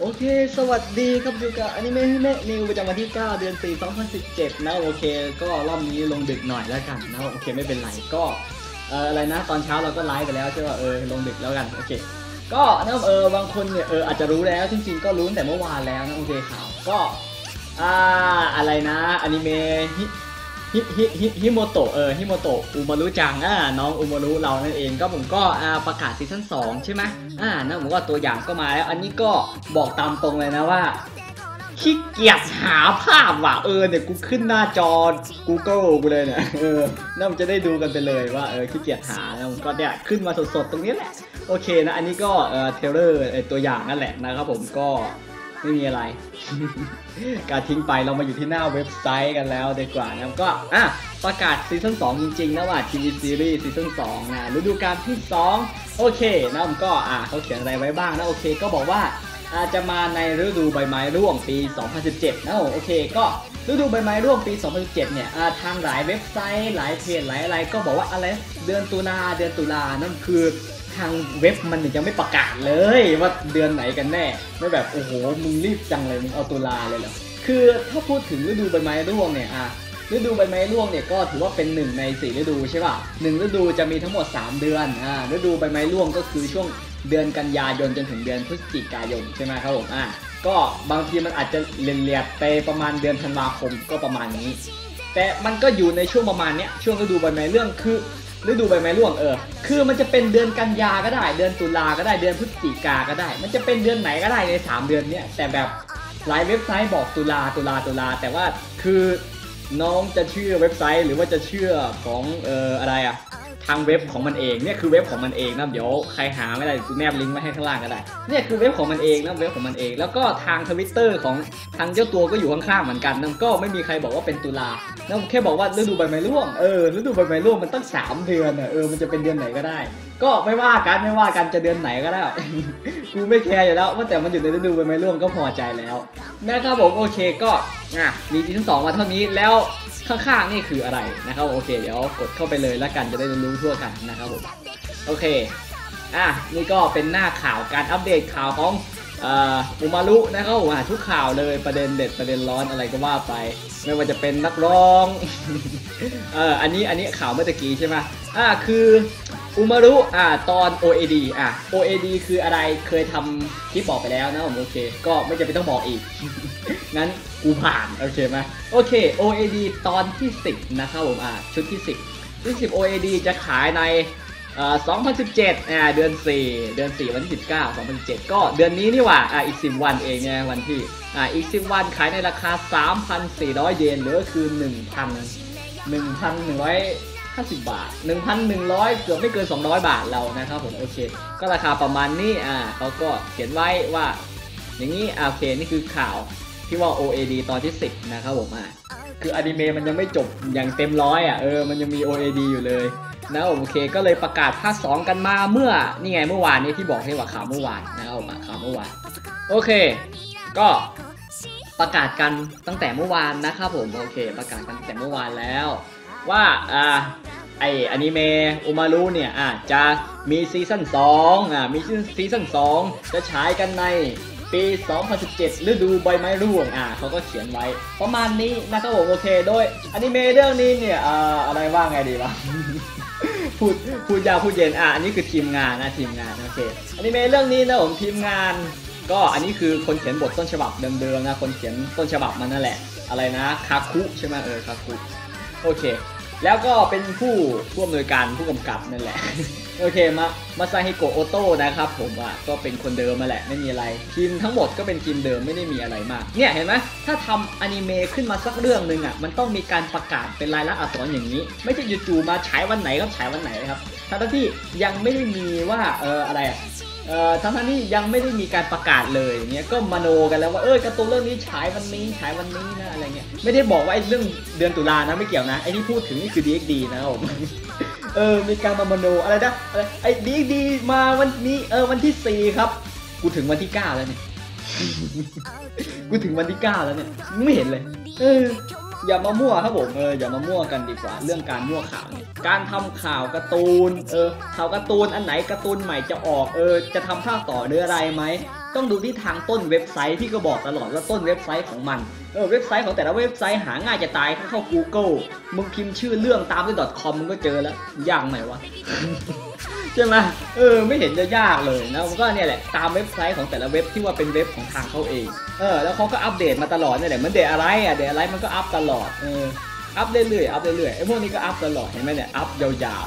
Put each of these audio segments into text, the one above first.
โอเค สวัสดีครับอยู่กับอนิเมะฮิเมะนิวประจำวันที่ 9 เดือน 4 2017 นะ โอเค ก็รอบนี้ลงดึกหน่อยแล้วกันนะ โอเค ไม่เป็นไร ก็ เอ่อ อะไรนะ ตอนเช้าเราก็ไลฟ์ไปแล้วใช่ป่ะ เออ ลงดึกแล้วกัน โอเค ก็นะเออบางคนเนี่ยเอออาจจะรู้แล้วจริงๆก็รู้แต่เมื่อวานแล้วนะโอเคข่าวก็อ่าอะไรนะอนิเมะฮิฮิฮิฮิฮิโมโตะเออฮิโมโตะอุมารุจังอ่าน้องอุมารุเรานั่นเองก็ผมก็อ่าประกาศซีซั่น2ใช่ไหมอ่านะผมก็ตัวอย่างก็มาแล้ว อันนี้ก็บอกตามตรงเลยนะว่า ขี้เกียจหาภาพว่ะเออเนี่ยกูขึ้นหน้าจอ Google กูเลยเนี่ยเออน่ามันจะได้ดูกันไปเลยว่าเออขี้เกียจหาแล้วมันก็เนี่ยขึ้นมาสดๆตรงนี้แหละโอเคนะอันนี้ก็เออเทเลอร์ตัวอย่างนั่นแหละนะครับผมก็ไม่มีอะไร การทิ้งไปเรามาอยู่ที่หน้าเว็บไซต์กันแล้วดีกว่านะก็อะประกาศซีซั่น2จริงๆนะว่าทีวีซีรีส์ซีซั่น2นะฤดูกาลที่ 2 โอเคนะผมก็อะเขาเขียนอะไรไว้บ้างนะโอเค ก็บอกว่า อาจจะมาในฤดูใบไม้ร่วงปี 2017นะโอเค ก็ฤดูใบไม้ร่วงปี 2017 เนี่ยาทางหลายเว็บไซต์หลายเพจหลายอะไรก็บอกว่าอะไรเดือนตุลาเดือนตุลานั่นคือทางเว็บมันยังไม่ประกาศเลยว่าเดือนไหนกันแน่ ไม่แบบโอ้โหมึงรีบจังเลยมึงเอาตุลาเลยเหรอคือถ้าพูดถึงฤดูใบไม้ร่วงเนี่ยอะฤดูใบไม้ร่วงเนี่ยก็ถือว่าเป็นหนึ่งในสี่ฤดูใช่ป่ะหนึ่งฤดูจะมีทั้งหมด 3 เดือนอ่าฤดูใบไม้ร่วงก็คือช่วง เดือนกันยายนจนถึงเดือนพฤศจิกายนใช่ไหมครับผมอ่าก็บางทีมันอาจจะเลียดไปประมาณเดือนธันวาคมก็ประมาณนี้ แต่มันก็อยู่ในช่วงประมาณเนี้ยช่วงฤดูใบไม้ร่วงคือฤดูใบไม้ร่วงเออคือมันจะเป็นเดือนกันยาก็ได้ เดือนตุลาก็ได้เดือนพฤศจิกาก็ได้ มันจะเป็นเดือนไหนก็ได้ในสามเดือนเนี้ยแต่แบบหลายเว็บไซต์บอกตุลาตุลาตุลาแต่ว่าคือน้องจะเชื่อเว็บไซต์หรือว่าจะเชื่อของเอ่ออะไรอะ ทางเว็บของมันเองเนี่ยคือเว็บของมันเองนะเดี๋ยวใครหาไม่ได้กูแนบลิงก์ไว้ให้ข้างล่างก็ได้เนี่ยคือเว็บของมันเองนะเว็บของมันเอง แล้วก็ทางทวิตเตอร์ของทางเจ้าตัวก็อยู่ข้างๆเหมือนกันนะก็ไม่มีใครบอกว่าเป็นตุลานะแค่บอกว่าฤดูใบไม้ร่วงเออฤดูใบไม้ร่วงมันตั้งสามเดือนอะเออมันจะเป็นเดือนไหนก็ได้ ก็ไม่ว่ากันไม่ว่ากันจะเดือนไหนก็ได้กูไม่แคร์อยู่แล้วว่าแต่มันอยู่ในฤดูใบไม้ร่วงก็พอใจแล้วนะครับผมโอเคก็อะมีซีซั่นสองมาเท่านี้แล้ว ข้างๆนี่คืออะไรนะครับ โอเค เดี๋ยวกดเข้าไปเลยแล้วกันจะได้รู้ทั่วกันนะครับผมโอเคอะนี่ก็เป็นหน้าข่าวการอัปเดตข่าวของอุมารุนะครับผมทุกข่าวเลยประเด็นเด็ดประเด็นร้อนอะไรก็ว่าไป ไม่ว่าจะเป็นนักร้องเอออันนี้อันนี้ข่าวเมื่อตะกี้ใช่ไหมอะคือ อุมารุอะตอน OAD อะ OAD คืออะไรเคยทำคลิปบอกไปแล้วนะผมโอเค ก็ไม่จำเป็นต้องบอกอีก งั้นกูผ่าน โอเคไหมโอเค OAD ตอนที่ 10 นะครับผมอะชุดที่ 10 ชุด 10 OAD จะขายในอ่อ2017อ่าเดือน 4 เดือน 4 วันที่ 19 2017 ก็เดือนนี้นี่หว่าอ่าอีก 10 วันเองเนี่ยวันที่อ่าอีก 10 วันขายในราคา 3,400 เยนหรือคือ 1,000 1,150 บาท 1,100 เกือบไม่เกิน 200 บาทเรานะครับผมโอเค ก็ราคาประมาณนี้อ่าเขาก็เขียนไว้ว่า อย่างนี้โอเคนี่คือข่าวที่ว่า OAD ตอนที่ 10 นะครับผมอะคืออนิเมะมันยังไม่จบอย่างเต็มร้อยอะเออมันยังมี OAD อยู่เลยนะผมโอเคก็เลยประกาศภาค2กันมาเมื่อนี่ไงเมื่อวานนี้ที่บอกให้ว่าข่าวเมื่อวานนะครับผมอะข่าวเมื่อวานโอเค ก็ประกาศกันตั้งแต่เมื่อวานนะครับผมโอเค ประกาศกันตั้งแต่เมื่อวานแล้ว ว่าอ่าไออนิเมะอุมารุเนี่ยอะจะมีซีซั่น2อะมีซีซั่น2 จะฉายกันในปี 2017 ฤดูใบไม้ร่วง อ่าเขาก็เขียนไว้ ประมาณนี้นะครับผมโอเค โดยอนิเมะเรื่องนี้เนี่ยอ่าอะไรว่าไงดีวะ พูดพูดยาวพูดเย็น อ่าอันนี้คือทีมงานนะทีมงานโอเค อนิเมะเรื่องนี้นะผมทีมงาน ก็อันนี้คือคนเขียนบทต้นฉบับเดิมๆนะ คนเขียนต้นฉบับมันนั่นแหละ อะไรนะ คาคุใช่ไหมเออ คาคุ โอเค แล้วก็เป็นผู้ผู้อำนวยการผู้กำกับนั่นแหละ โอเคมามาซาฮิโกะโอโต้นะครับผมอะก็เป็นคนเดิมมาแหละไม่มีอะไรทีมทั้งหมดก็เป็นทีมเดิมไม่ได้มีอะไรมาก เนี่ยเห็นไหมถ้าทำอนิเมะขึ้นมาสักเรื่องหนึ่งอะมันต้องมีการประกาศเป็นลายลักษณ์อักษรอย่างนี้ ไม่ใช่จู่ๆมาฉายวันไหนก็ฉายวันไหนนะครับทั้งที่ยังไม่ได้มีว่าเอออะไรอะ ทั้งทั้งที่ยังไม่ได้มีการประกาศเลยเงี้ยก็มโนกันแล้วว่าเออการ์ตูนเรื่องนี้ฉายวันนี้ฉายวันนี้นะอะไรเงี้ยไม่ได้บอกว่าไอ้เรื่องเดือนตุลานะไม่เกี่ยวนะไอ้ที่พูดถึงนี่คือ DXD นะครับผมเออมีการมามโนอะไรนะอะไรไอ้ดีดีมาวันนี้เออวันที่สี่ครับ กูถึงวันที่เก้าแล้วเนี่ยกูถึงวันที่เก้าแล้วเนี่ยไม่เห็นเลย เออ อย่ามามั่วครับผมเอออย่ามามั่วกันดีกว่าเรื่องการมั่วข่าวเนี่ยการทำข่าวการ์ตูนเออข่าวการ์ตูนอันไหนการ์ตูนใหม่จะออกเออจะทำภาคต่อหรืออะไรไหมต้องดูที่ทางต้นเว็บไซต์ที่ก็บอกตลอดว่าต้นเว็บไซต์ของมันเออเว็บไซต์ของแต่ละเว็บไซต์หาง่ายจะตายถ้าเข้า Google มึงพิมพ์ชื่อเรื่องตามด้วย .com มึงก็เจอแล้วยากไหมวะ ใช่ไหมเออไม่เห็นจะยากเลยนะมันก็เนี่ยแหละตามเว็บไซต์ของแต่ละเว็บที่ว่าเป็นเว็บของทางเขาเองเออแล้วเขาก็อัปเดตมาตลอดเนี่ยแหละมันเดทอะไรอะเดทอะไรมันก็อัปตลอดเอออัปเรื่อยๆ อัปเรื่อยๆ ไอ้พวกนี้ก็อัปตลอด เห็นไหมเนี่ย อัปยาว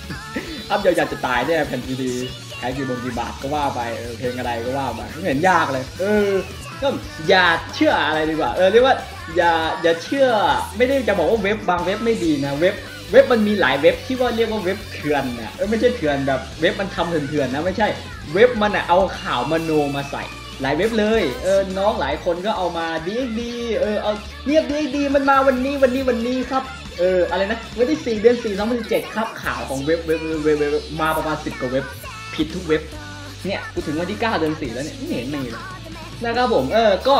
ๆ อัพยาวๆจะตายเนี่ยแผ่นซีดีขายกี่บงกี่บาทก็ว่าไป เออ เพลงอะไรก็ว่าไปไม่เห็นยากเลย เออ ก็อย่าเชื่ออะไรดีกว่า เออ เรียกว่า อย่า อย่าเชื่อ ไม่ได้จะบอกว่าเว็บบางเว็บไม่ดีนะ เว็บ เว็บมันมีหลายเว็บที่ว่าเรียกว่าเว็บเถื่อนนะเออไม่ใช่เถื่อนแบบเว็บมันทำเถื่อนๆนะไม่ใช่เว็บมันอะเอาข่าวมโนมาใส่ หลายเว็บเลยเออน้องหลายคนก็เอามาดีดีเออเอาเนี่ยดีดีมันมาวันนี้วันนี้วันนี้ครับเอออะไรนะวันที่4เดือน4 2017ครับข่าวของเว็บเว็บเว็บเว็บเวมาประมาณ10กว่าเว็บผิดทุกเว็บเนี่ยกูถึงวันที่9เดือน4แล้วเนี่ยไม่เห็นมีเลย นะครับผมเออก็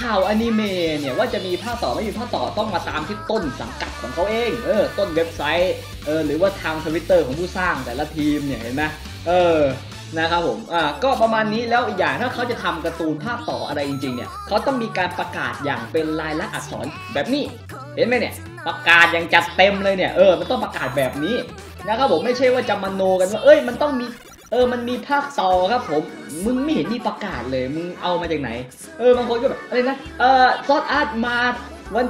ข่าวอนิเมะเนี่ยว่าจะมีภาคต่อไม่มีภาคต่อต้องมาตามที่ต้นสังกัดของเขาเองเออต้นเว็บไซต์เออหรือว่าทางทวิตเตอร์ของผู้สร้างแต่ละทีมเนี่ยเห็นไหมเออนะครับผมอ่าก็ประมาณนี้แล้วอีกอย่างถ้าเขาจะทำการ์ตูนภาคต่ออะไรจริงๆเนี่ยเขาต้องมีการประกาศอย่างเป็นลายลักษณ์อักษรแบบนี้เห็นไหมเนี่ยประกาศอย่างจัดเต็มเลยเนี่ยเออมันต้องประกาศแบบนี้นะครับผมไม่ใช่ว่าจะมโนกันว่าเอ้ยมันต้องมี เออมันมีภาคต่อครับผม มึงไม่เห็นมีประกาศเลย มึงเอามาจากไหน เออบางคนก็แบบอะไรนะ เออซอสอาร์ตมาวัน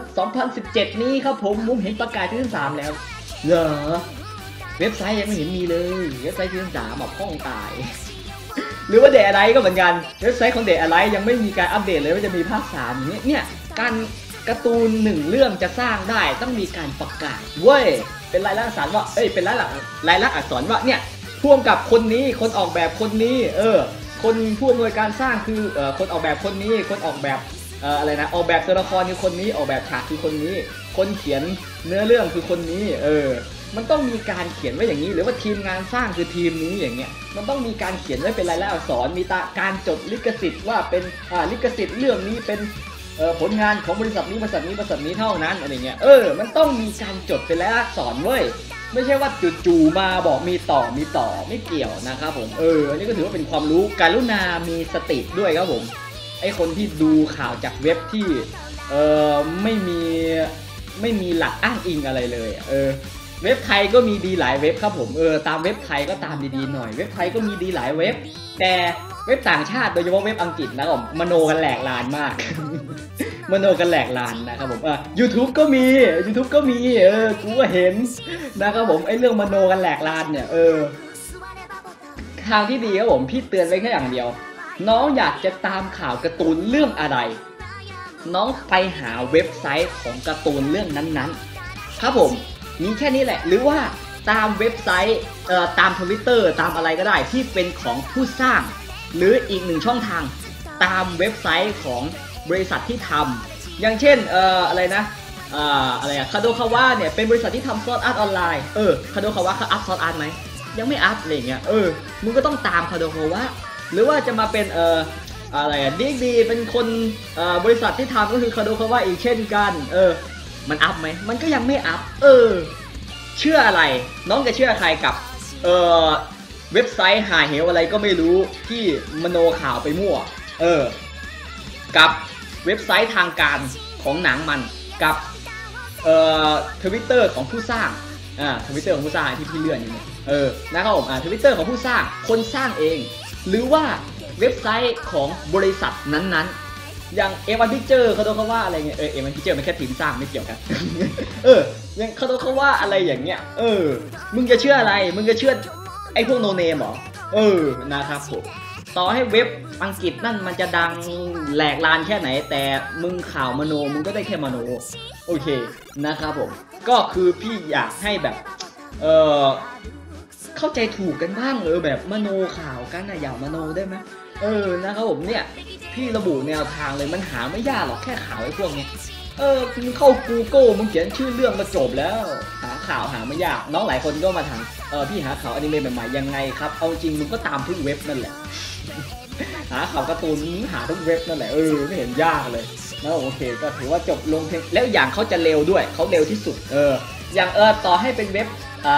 2017 นี้ครับผมผมเห็นประกาศที่ที่สามแล้ว เหรอ เว็บไซต์ยังไม่เห็นมีเลย เว็บไซต์ที่สามแบบห้องตาย หรือว่าเดอะไรก็เหมือนกัน เว็บไซต์ของเดอะไรยังไม่มีการอัปเดตเลยว่าจะมีภาคสามอย่างเงี้ย เนี่ย การการ์ตูนหนึ่งเรื่องจะสร้างได้ต้องมีการประกาศเว้ย เป็นลายลักษณ์อักษรว่า เอ้ย เป็นลายลักษณ์ลายลักษณ์อักษรว่าเนี่ย พ่วงกับคนนี้คนออกแบบคนนี้ เออ คนผู้อำนวยการสร้างคือเอ่อคนออกแบบคนนี้ คนออกแบบเอ่ออะไรนะออกแบบตัวละครคือคนนี้ออกแบบฉากคือคนนี้ คนเขียนเนื้อเรื่องคือคนนี้ เออ มันต้องมีการเขียนไว้อย่างนี้ หรือว่าทีมงานสร้างคือทีมนี้อย่างเงี้ยมันต้องมีการเขียนไว้เป็นลายลักษณ์อักษรมีตาการจดลิขสิทธิ์ว่าเป็นอ่าลิขสิทธิ์เรื่องนี้เป็นเอ่อผลงานของบริษัทนี้บริษัทนี้บริษัทนี้เท่านั้นอะไรเงี้ยเออมันต้องมีการจดเป็นลายลักษณ์อักษรเว้ย ไม่ใช่ว่าจู่ๆมาบอกมีต่อมีต่อไม่เกี่ยวนะครับผมเอออันนี้ก็ถือว่าเป็นความรู้การุณามีสติด้วยครับผมไอคนที่ดูข่าวจากเว็บที่เออไม่มีไม่มีหลักอ้างอิงอะไรเลยเออเว็บไทยก็มีดีหลายเว็บครับผมเออตามเว็บไทยก็ตามดีๆหน่อยเว็บไทยก็มีดีหลายเว็บ แต่เว็บต่างชาติโดยเฉพาะเว็บอังกฤษนะผมมโนกันแหลกลานมาก มโนกันแหลกลานนะครับผมออ YouTube ก็มี YouTube ก็มีเออกูก็เห็นนะครับผมไอ้เรื่องมโนกันแหลกลานเนี่ยเออทางที่ดีครับผมพี่เตือนไว้แค่อย่างเดียว น้องอยากจะตามข่าวการ์ตูนเรื่องอะไร น้องไปหาเว็บไซต์ของการ์ตูนเรื่องนั้นๆ ครับผมมีแค่นี้แหละ หรือว่าตามเว็บไซต์เอ่อตามทวิตเตอร์ตามอะไรก็ได้ที่เป็นของผู้สร้าง หรืออีกหนึ่งช่องทางตามเว็บไซต์ของ บริษัทที่ทำอย่างเช่นเอ่ออะไรนะอ่าอะไรอะคาโดคาวะเนี่ยเป็นบริษัทที่ทำซอสอาร์ตออนไลน์เออคาโดคาวะเขาอัพซอสอาร์ตไหมยังไม่อัพอะไรเงี้ยเออมึงก็ต้องตามคาโดคาวะหรือว่าจะมาเป็นเอ่ออะไรอะดีดีเป็นคนเอ่อบริษัทที่ทำก็คือคาโดคาวะอีกเช่นกัน เออ มันอัพไหมมันก็ยังไม่อัพเออ เชื่ออะไร น้องจะเชื่อใครกับเออเว็บไซต์หาเหวอะไรก็ไม่รู้ที่มโนข่าวไปมั่ว เออ กับ เว็บไซต์ทางการของหนังมันกับเอ่อทวิตเตอร์ของผู้สร้างอ่าทวิตเตอร์ของผู้สร้างที่พี่เลื่อนอยู่เนี่ยเออนะครับผมอ่าทวิตเตอร์ของผู้สร้างคนสร้างเอง หรือว่าเว็บไซต์ของบริษัทนั้นๆ อย่างเอวันพิเจอร์เขาโดนเขาว่าอะไรเงี้ยเออเอวันพิเจอร์มันแค่ทีมสร้างไม่เกี่ยวกัน เออยังเขาโดนเขาว่าอะไรอย่างเงี้ยเออ มึงจะเชื่ออะไร มึงจะเชื่อไอ้พวกโนเนมหรอเออนะครับผม ต่อให้เว็บอังกฤษนั่นมันจะดังแหลกลานแค่ไหน แต่มึงข่าวมโนมึงก็ได้แค่มโน โอเคนะครับผม ก็คือพี่อยากให้แบบ เออเข้าใจถูกกันบ้างเออแบบมโนข่าวกันนะอย่ามโนได้ไหมเออนะครับผมเนี่ย พี่ระบุแนวทางเลยมันหาไม่ยากหรอกแค่ข่าวไอ้พวกเนี้ย เออคุณเข้า Google มึงเขียนชื่อเรื่องก็จบแล้ว หาข่าวหาไม่ยาก น้องหลายคนก็มาถามเออพี่หาข่าวอนิเมะใหม่ๆยังไงครับ เอาจริงมึงก็ตามทุกเว็บนั่นแหละ หาข่าวการ์ตูนหาทุกเว็บนั่นแหละเออไม่เห็นยากเลยแล้วโอเคก็ถือว่าจบลงเพลงแล้วอย่างเขาจะเร็วด้วยเขาเร็วที่สุด เออ อย่างเออต่อให้เป็นเว็บ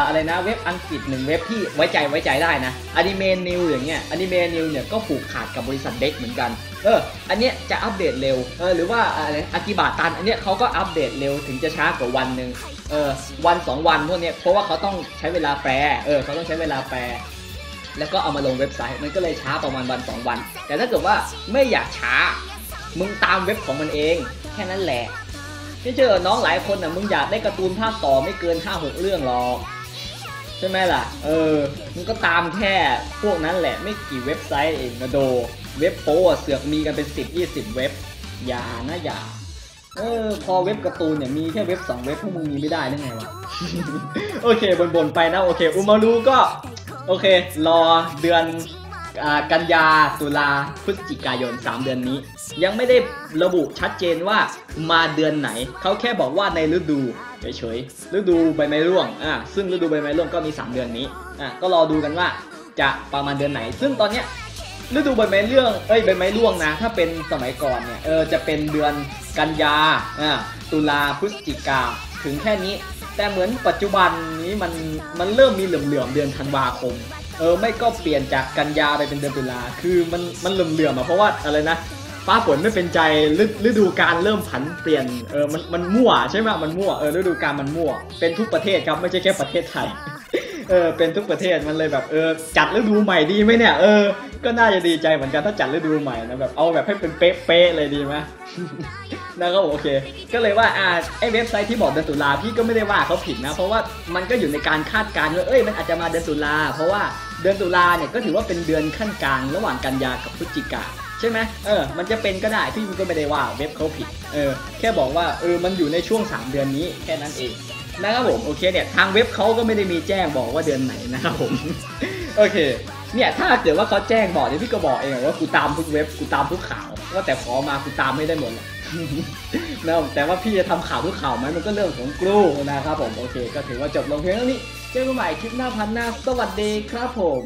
อะไรนะเว็บอังกฤษหนึ่งเว็บที่ไว้ใจไว้ใจได้นะอนิเมะนิวอย่างเงี้ยอนิเมะนิวเนี่ยก็ผูกขาดกับบริษัทเด็กเหมือนกันเอออันเนี้ยจะอัปเดตเร็วเออหรือว่าอะไรอากิบาตันอันเนี้ยเขาก็อัปเดตเร็วถึงจะช้ากว่าวันหนึ่งเออวันสองวันพวกเนี้ยเพราะว่าเขาต้องใช้เวลาแปลเออเขาต้องใช้เวลาแปลแล้วก็เอามาลงเว็บไซต์มันก็เลยช้าประมาณวันสองวัน แต่ถ้าเกิดว่าไม่อยากช้า มึงตามเว็บของมันเอง แค่นั้นแหละที่เจอน้องหลายคนน่ะมึงอยากได้การ์ตูนภาคต่อไม่เกินห้าหกเรื่องหรอก ใช่ไหมล่ะ เออมึงก็ตามแค่พวกนั้นแหละไม่กี่เว็บไซต์เองนะโด เว็บโป้เสือกมีกันเป็นสิบยี่สิบเว็บ อย่านะอย่า เออ พอเว็บการ์ตูนเนี่ยมีแค่เว็บสองเว็บพวกมึงมีไม่ได้หรือไงวะ โอเคบนๆไปนะ โอเค อุมารูก็ โอเค รอเดือนอกันยาตุลาพฤศจิกายน 3 เดือนนี้ ยังไม่ได้ระบุชัดเจนว่ามาเดือนไหน เขาแค่บอกว่าในฤดูเฉยๆฤดูใบไม้ร่วงอ่าซึ่งฤดูใบไม้ร่วงก็มี 3 เดือนนี้อะก็รอดูกันว่าจะประมาณเดือนไหน ซึ่งตอนเนี้ยฤดูใบไม้เรื่องเอ้ยใบไม้ร่วงนะ ถ้าเป็นสมัยก่อนเนี่ยเออจะเป็นเดือนกันยาอ่าตุลาพฤศจิกาถึงแค่นี้ แต่เหมือนปัจจุบันนี้มันมันเริ่มมีเหลื่อมๆเดือนธันวาคมเออไม่ก็เปลี่ยนจากกันยาไปเป็นเดือนตุลาคือมันมันเหลื่อมๆอะเพราะว่าอะไรนะ ฟ้าฝนไม่เป็นใจฤดูการเริ่มผันเปลี่ยนเออมันมันมั่วใช่ไหมมันมั่วเออฤดูการมันมั่ว เป็นทุกประเทศครับไม่ใช่แค่ประเทศไทยเออเป็นทุกประเทศมันเลยแบบเออจัดฤดูใหม่ดีไหมเนี่ยเออก็น่าจะดีใจเหมือนกันถ้าจัดฤดูใหม่นะแบบเอาแบบให้เป็นเป๊ะๆเลยดีไหมนะครับโอเค ก็เลยว่าอ่าไอเว็บไซต์ที่บอกเดือนตุลาพี่ก็ไม่ได้ว่าเขาผิดนะ เพราะว่ามันก็อยู่ในการคาดการณ์ว่าเอ้ยมันอาจจะมาเดือนตุลาเพราะว่าเดือนตุลาเนี่ยก็ถือว่าเป็นเดือนขั้นกลางระหว่างกันยากับพฤศจิกา ใช่ไหมเออ มันจะเป็นก็ได้พี่มันก็ไม่ได้ว่าเว็บเขาผิด เออ แค่บอกว่าเออ มันอยู่ในช่วง 3 เดือนนี้แค่นั้นเองนะครับผม โอเคเนี่ยทางเว็บเขาก็ไม่ได้มีแจ้งบอกว่าเดือนไหนนะครับผม โอเค เนี่ยถ้าเกิดว่าเขาแจ้งบอกเนี่ยพี่ก็บอกเองว่ากูตามทุกเว็บกูตามทุกข่าวว่าแต่ขอมากูตามไม่ได้หมดแหละนะแต่ว่าพี่จะทำข่าวทุกข่าวไหมมันก็เรื่องของกลูนะครับผม โอเค ก็ถือว่าจบลงเพียงเท่านี้ เจอกันใหม่คลิปหน้าพันหน้า สวัสดีครับผม